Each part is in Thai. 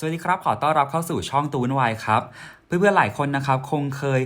สวัสดีครับ ขอต้อนรับเข้าสู่ช่องตูนวายครับ เพื่อนๆหลายคนนะครับคงเคย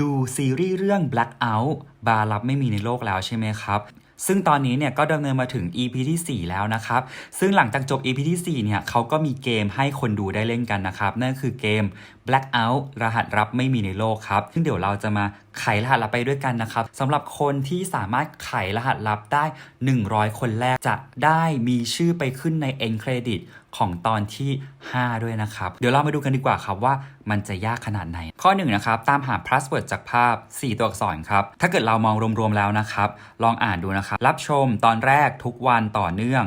ดูซีรีส์เรื่อง Blackout บาร์ลับไม่มีในโลกแล้วใช่ไหมครับ ซึ่งตอนนี้เนี่ยก็ดำเนินมาถึง EP ที่ 4 แล้วนะครับ ซึ่งหลังจากจบ EP ที่ 4 เนี่ยเขาก็มีเกมให้คนดูได้เล่นกันนะครับ นั่นคือเกม Blackout รหัสลับไม่มีในโลกครับ ซึ่งเดี๋ยวเราจะมา ไขรหัสลับไปด้วยกันนะครับสำหรับคนที่สามารถไขรหัสลับได้ 100 คนแรกจะได้มีชื่อไปขึ้นใน End Credit ของตอนที่ 5 ด้วยนะครับ เดี๋ยวเรามาดูกันดีกว่าครับว่ามันจะยากขนาดไหน ข้อ1นนะครับ ตามหา password จากภาพ 4 ตัวอักษรครับ ถ้าเกิดเรามองรวมๆแล้วนะครับ ลองอ่านดูนะครับ รับชมตอนแรกทุกวันต่อเนื่อง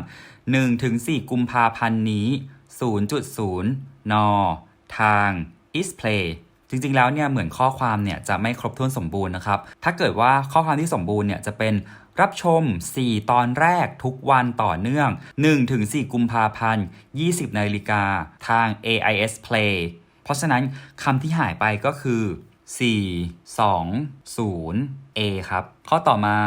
1-4 กุมภาพันธ์นี้ 0.0 น ทาง is play จริงๆแล้วเนี่ยเหมือนข้อความเนี่ยจะไม่ครบถ้วนสมบูรณ์นะครับ ถ้าเกิดว่าข้อความที่สมบูรณ์เนี่ยจะเป็นรับชม 4 ตอนแรกทุกวันต่อเนื่อง 1-4 กุมภาพันธ์ 20นาฬิกาทาง AIS Play เพราะฉะนั้นคำที่หายไปก็คือ 4 2 0 A ครับ ข้อต่อมา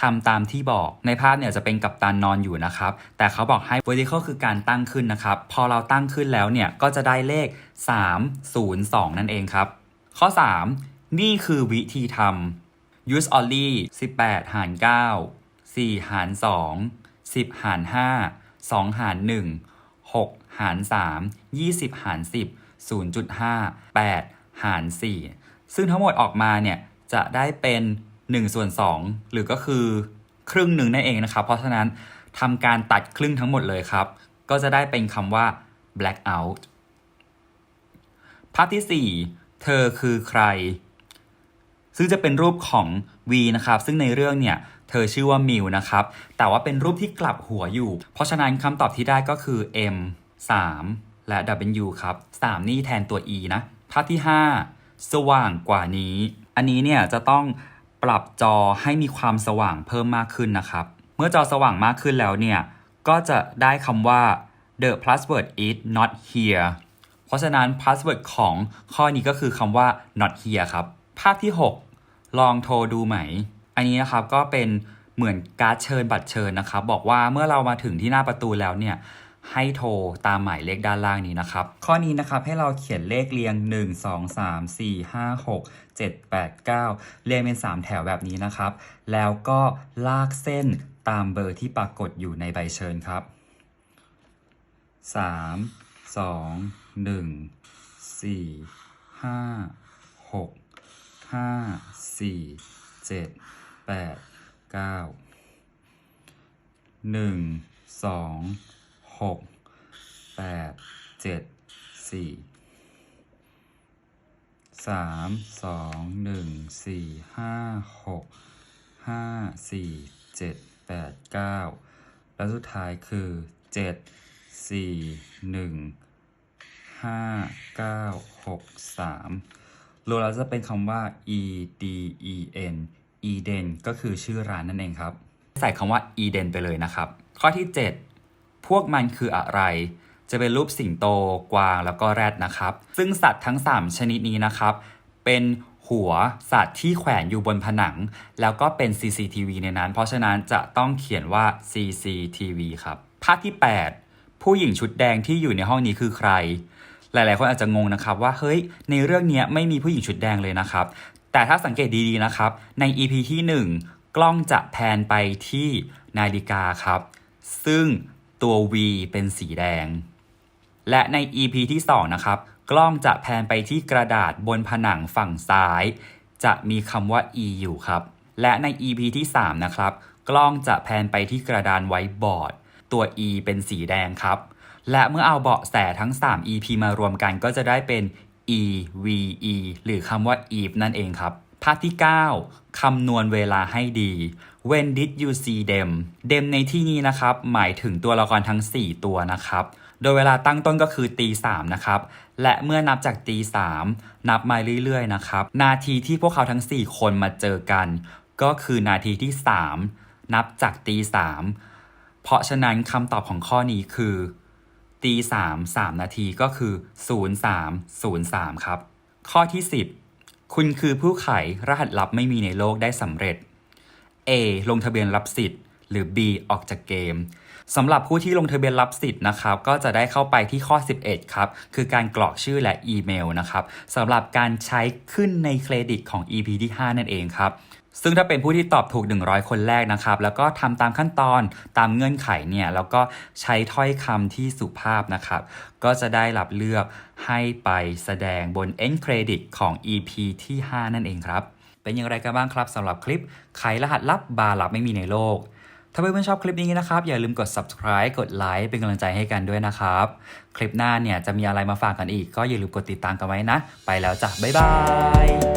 ทำตามที่บอก ในภาพเนี่ยจะเป็นกัปตันนอนอยู่นะครับ แต่เขาบอกให้ vertical คือการตั้งขึ้นนะครับ พอเราตั้งขึ้นแล้วเนี่ยก็จะได้เลข 302 นั่นเองครับ ข้อ 3 นี่คือวิธีทำ use only 18 หาร 9 4 หาร 2 10 หาร 5 2 หาร 1 6 หาร 3 20 หาร 10 0.5 8 หาร 4 ซึ่งทั้งหมดออกมาเนี่ยจะได้เป็น 1ส่วน2หรือก็คือครึ่งหนึ่งนั่นเองนะครับ เพราะฉะนั้นทำการตัดครึ่งทั้งหมดเลยครับ ก็จะได้เป็นคำว่า blackout ภาพที่ 4 เธอคือใคร ซึ่งจะเป็นรูปของ V นะครับ ซึ่งในเรื่องเนี่ยเธอชื่อว่ามิวนะครับ แต่ว่าเป็นรูปที่กลับหัวอยู่ เพราะฉะนั้นคำตอบที่ได้ก็คือ M 3 และ W ครับ 3 นี่แทนตัว E นะ ภาพที่ 5 สว่างกว่านี้ อันนี้เนี่ยจะต้อง รับจอให้มีความสว่างเพิ่มมากขึ้นนะครับ เมื่อจอสว่างมากขึ้นแล้วเนี่ย ก็จะได้คำว่า the password is not here เพราะฉะนั้น password ของข้อนี้ก็คือคำว่า not here ครับ ภาพที่ 6 ลองโทรดูไหม อันนี้นะครับก็เป็นเหมือนการ์ดเชิญบัตรเชิญนะครับ บอกว่าเมื่อเรามาถึงที่หน้าประตูแล้วเนี่ย ให้โทรตามหมายเลขด้านล่างนี้นะครับ ข้อนี้นะครับให้เราเขียนเลขเรียง 1 2 3 4 5 6 7 8 9 เรียงเป็น 3 แถวแบบนี้นะครับ แล้วก็ลากเส้นตามเบอร์ที่ปรากฏอยู่ในใบเชิญครับ 3 2 1 4 5 6 5 4 7 8 9 1 2 หกแปดเจ็ดสี่สามสองหนึ่งสี่ห้าหกห้าสี่เจ็ดแปดเก้าและสุดท้ายคือเจ็ดสี่หนึ่งห้าเก้าหกสามรวมแล้วจะเป็นคำว่า e d e n Eden ก็คือชื่อร้านนั่นเองครับ ใส่คำว่า Eden ไปเลยนะครับ ข้อที่ 7 พวกมันคืออะไร จะเป็นรูปสิงโต กวางแล้วก็แรดนะครับ ซึ่งสัตว์ทั้ง 3 ชนิดนี้นะครับ เป็นหัวสัตว์ที่แขวนอยู่บนผนัง แล้วก็เป็น CCTV ในนั้น เพราะฉะนั้นจะต้องเขียนว่า CCTV ครับภาพที่ 8 ผู้หญิงชุดแดงที่อยู่ในห้องนี้คือใคร หลาย ๆ คนอาจจะงงนะครับว่าเฮ้ยในเรื่องนี้ไม่มีผู้หญิงชุดแดงเลยนะครับ แต่ถ้าสังเกตดี ๆ นะครับ ใน EP ที่ 1 กล้องจะแพนไปที่นาฬิกาครับ ซึ่ง ตัว V เป็นสีแดง และใน EP ที่ 2 นะครับ กล้องจะแพนไปที่กระดาษบนผนังฝั่งซ้าย จะมีคำว่า E อยู่ครับ และใน EP ที่ 3 นะครับ กล้องจะแพนไปที่กระดานไว้บอร์ด ตัว E เป็นสีแดงครับ และเมื่อเอาเบาะแสทั้ง 3 EP มารวมกันก็จะได้เป็น E V E หรือคำว่า Eve นั่นเองครับ ภาพที่ 9 คำนวณเวลาให้ดี When did you see them them ในที่นี้นะครับ หมายถึงตัวละครทั้ง 4 ตัวนะครับ โดยเวลาตั้งต้นก็คือตีสามนะครับ และเมื่อนับจากตีสามนับมาเรื่อยๆนะครับ นาทีที่พวกเขาทั้ง 4 คนมาเจอกัน ก็คือนาทีที่ 3 นับจากตีสามเพราะฉะนั้นคำตอบของข้อนี้คือตีสามสามนาทีก็คือ 0303 ครับ ข้อที่ 10 คุณคือผู้ไขรหัสลับไม่มีในโลกได้สำเร็จ A ลงทะเบียนรับสิทธิ์ หรือ B ออกจากเกม สำหรับผู้ที่ลงทะเบียนรับสิทธิ์นะครับก็จะได้เข้าไปที่ข้อ 11 ครับ คือการกรอกชื่อและอีเมลนะครับสำหรับการใช้ขึ้นในเครดิตของ EP ที่ 5 นั่นเองครับซึ่งถ้าเป็นผู้ที่ตอบถูก 100 คนแรกนะครับ แล้วก็ทำตามขั้นตอนตามเงื่อนไขเนี่ย แล้วก็ใช้ถ้อยคำที่สุภาพนะครับ ก็จะได้รับเลือกให้ไปแสดงบน end credit ของ EP ที่ 5 นั่นเองครับ เป็นอย่างไรกันบ้างครับสำหรับคลิปไขรหัสลับบาร์ลับไม่มีในโลก ถ้าเพื่อนๆชอบคลิปนี้นะครับ อย่าลืมกด subscribe กดไลค์เป็นกำลังใจให้กันด้วยนะครับ คลิปหน้าเนี่ยจะมีอะไรมาฝากกันอีก ก็อย่าลืมกดติดตามกันไว้นะ ไปแล้วจ้ะบ๊ายบาย